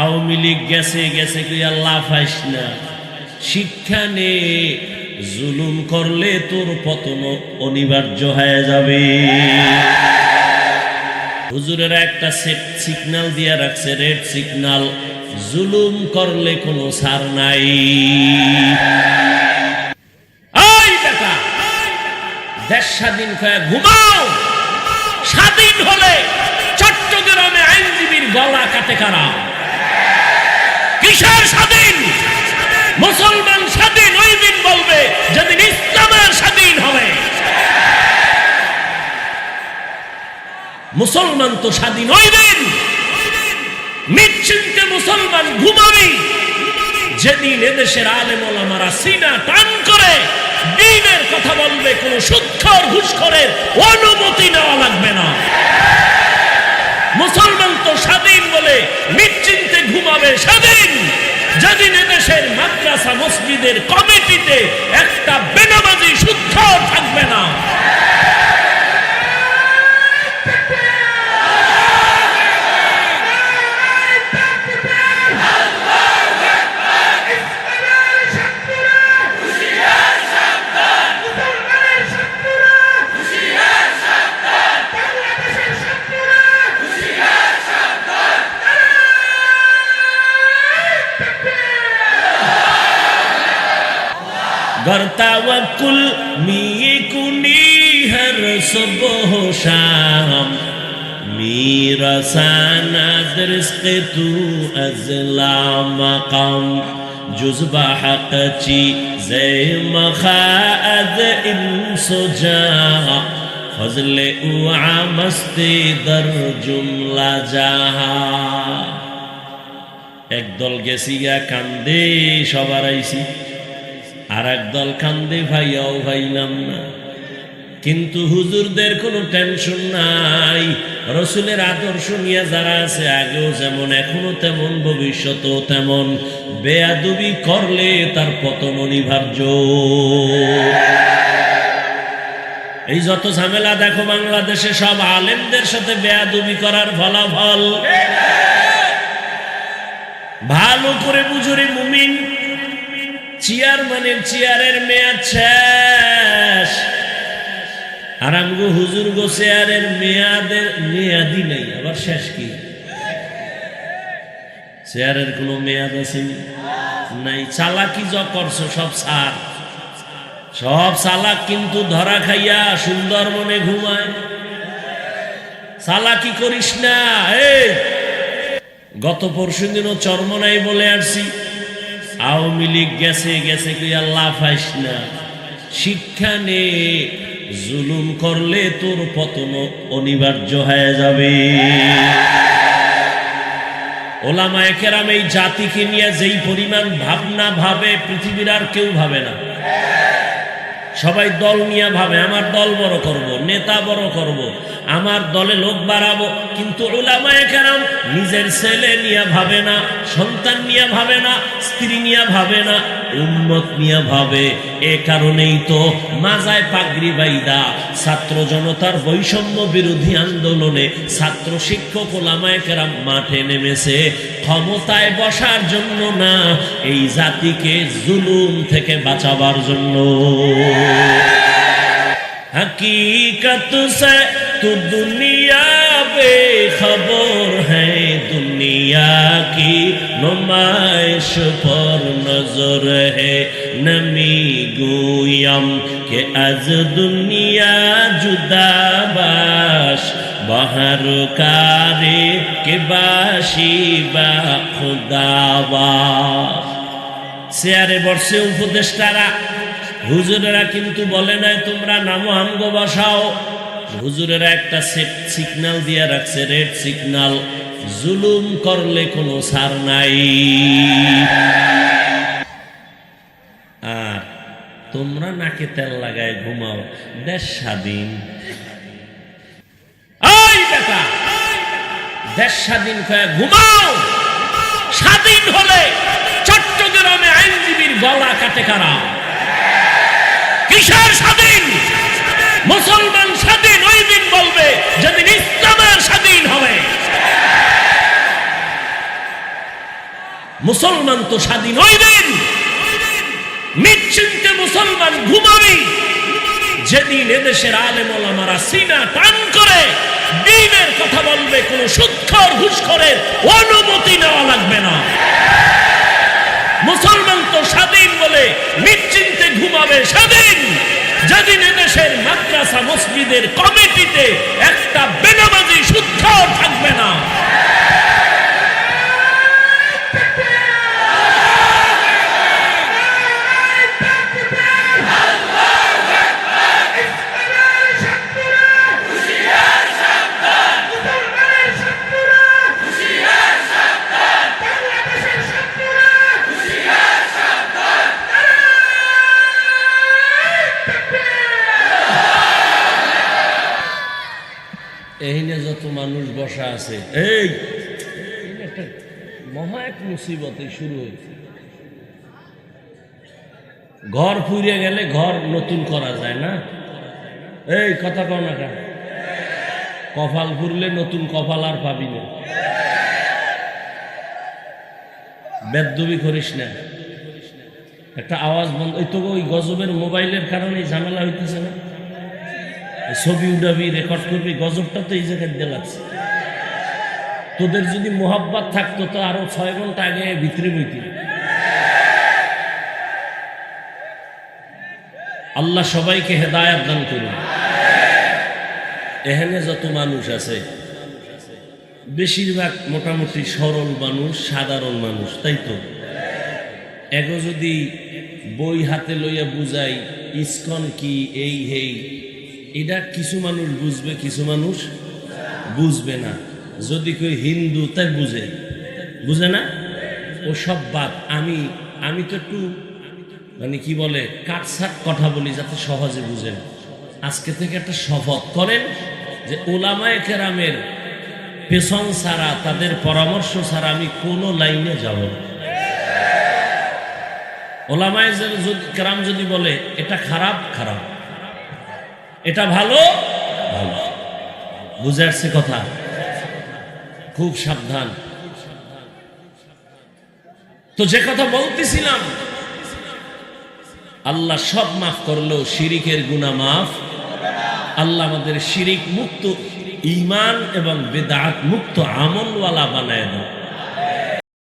আওয়ামী লীগ গেছে গেছে কি আল্লাহ ফাইস না। শিক্ষা নে, জুলুম করলে তোর পতন অনিবার্য হয়ে যাবে। হুজুরেরা একটা সেট সিগনাল দিয়ে রাখছে রেড সিগনাল জুলুম করলে কোনো সার নাই। দেশ স্বাধীন হয়ে ঘুমাও। স্বাধীন হলে চট্টগ্রামে আইনজীবীর গলা কাটে কারা? কিসের স্বাধীন? মুসলমান স্বাধীন ওই দিন বলবে, যেদিন ইসলামের স্বাধীন হবে। মুসলমান তো স্বাধীন ওই দিন। নিশ্চিন্তে মুসলমান ঘুমাবি। যেদিন এদেশের ওলামারা সিনা টান করে, দিনের কথা বলবে, কোন সুৎখর ঘুষখরের অনুমতি নেওয়া লাগবে না। মুসলমান তো স্বাধীন বলে নিশ্চিন্তে ঘুমাবে স্বাধীন যেদিন এদেশের মাদ্রাসা মসজিদের কমিটিতে একটা বেনামাজি শুদ্ধ থাকবে না। বর্তাবকুল মিয়ে কুনি হর সুবহ শাম। মিরা সানা দৃষ্টি তু আজলা মাকাম। জুজবা হাকচি জে মখা আজ ইনসু জা ফজলে উআ দর জুমলা জা একদল গেছি গা কান্দে সবার আইছি আর একদল কান্দে, ভাইয়াও ভাইলাম না। কিন্তু হুজুরদের কোনো টেনশন নাই। রসুলের আদর্শ নিয়ে যারা আছে, আগেও যেমন, এখনও তেমন, ভবিষ্যতেও তেমন। বেয়াদুবি করলে তার পতন অনিবার্য। এই যত ঝামেলা দেখো, বাংলাদেশে সব আলেমদের সাথে বেয়াদুবি করার ফলাফল। ভালো করে বুঝুরে মুমিন। চেয়ারম্যানের চেয়ারের মেয়াদ শেষ। আর আমগো হুজুর গো চেয়ারের মেয়াদের মেয়াদি নেই, আবার শেষ কি? চেয়ারের কোনো মেয়াদ আছে নাই, চালাকি যা করছ সব সার। সব চালাক কিন্তু ধরা খাইয়া সুন্দর মনে ঘুমায়। চালাকি করিস না গত পরশু দিনও চর্মনাই বলে আসছি। আওয়ামী লীগ গেছে গেছে কি আল্লাহ ফাইস না। শিক্ষা নে, জুলুম করলে তোর পতন অনিবার্য হয়ে যাবে। ওলামা একেরাম এই জাতিকে নিয়ে যেই পরিমাণ ভাবনা ভাবে, পৃথিবীর আর কেউ ভাবে না। সবাই দল নিয়ে ভাবে, আমার দল বড় করব, নেতা বড় করব, আমার দলে লোক বাড়াবো। কিন্তু ওলামায় কেরাম নিজের ছেলে নিয়ে ভাবে না, সন্তান নিয়ে ভাবে না, স্ত্রী নিয়ে ভাবে না। উন্মত নিয়ে ভাবে। এ কারণেই তো মাজায় পাগরি বাইদা, ছাত্র জনতার বৈষম্য বিরোধী আন্দোলনে ছাত্র শিক্ষক ওলামায়কেরা মাঠে নেমেছে। ক্ষমতায় বসার জন্য না, এই জাতিকে জুলুম থেকে বাঁচাবার জন্য। হকীকত সে তু দুনিয়া বেখবর হ্যাঁ দুনিয়া কি नुमाइश पर नजर है नमी गोयम के अज दुनिया जुदा बाश বাহার কারে কে বাসি বা খুদাবাস চেয়ারে বর্ষে উপদেষ্টারা হুজুরেরা কিন্তু বলে নাই তোমরা নামো হামগ বসাও হুজুরেরা একটা সিগন্যাল দিয়ে রাখছে রেড সিগন্যাল জুলুম করলে কোনো সার নাই। আর তোমরা নাকে তেল লাগায় ঘুমাও, দেশ স্বাধীন। দেশ স্বাধীন হয়ে ঘুমাও। স্বাধীন হলে চট্টগ্রামে আইনজীবীর গলা কাটে কারা? কিসের স্বাধীন? মুসলমান স্বাধীন ওই দিন বলবে যেদিন ইসলামের স্বাধীন হবে মুসলমান তো স্বাধীন হইবেন নিশ্চিন্তে মুসলমান ঘুমাবি। যেদিন এদেশের আলেম ওলামারা সিনা টান করে, দিনের কথা বলবে, কোন সুৎখর ঘুষখরের অনুমতি নেওয়া লাগবে না। মুসলমান তো স্বাধীন বলে নিশ্চিন্তে ঘুমাবে স্বাধীন। যেদিন এদেশের মাদ্রাসা, মসজিদের কমিটিতে একটা বেনামাজি সুৎখর থাকবে না। এখানে যত মানুষ বসা আছে। এই! একটা মহা এক মুসিবতে শুরু হয়েছে। ঘর ফুরিয়ে গেলে ঘর নতুন করা যায় না? এই কথা কও না কেন? কপাল ফুরলে নতুন কপাল আর পাবি না। বেদবি করিস না। একটা আওয়াজ বন্ধ ওই তো ওই গজবের মোবাইলের কারণে ঝামেলা হইতেছে না? ছবি উঠাবি রেকর্ড করবি, গজবটা তো এই জায়গায় দিয়ে লাগছে। তোদের যদি মোহাব্বত থাকতো, তো আরও ছয় ঘণ্টা আগে ভিতরে বইতি। আল্লাহ সবাইকে হেদায়াত দান করুন। এখানে যত মানুষ আছে, বেশিরভাগ মোটামুটি সরল মানুষ, সাধারণ মানুষ, তাই তো? এগো যদি বই হাতে লইয়া বুঝাই, ইস্কন কি, এই, হেই এটা কিছু মানুষ বুঝবে, কিছু মানুষ বুঝবে না। যদি কেউ হিন্দু, তাই বুঝে। বুঝে না? ও সব বাদ। আমি আমি তো একটু মানে কি বলে কাটসাট কথা বলি যাতে সহজে বুঝেন আজকে থেকে একটা শপথ করেন যে ওলামায় কেরামের পেছন ছাড়া তাদের পরামর্শ ছাড়া আমি কোনো লাইনে যাব না। ওলামায় যদি কেরাম যদি বলে, এটা খারাপ খারাপ। এটা ভালো? বুঝে কথা। খুব সাবধান। তো যে কথা বলতেছিলাম, আল্লাহ সব মাফ করল শিরিকের গুণা মাফ। আল্লাহ আমাদের শিরিক মুক্ত ইমান এবং বেদাত মুক্ত আমলওয়ালা বানায় দাও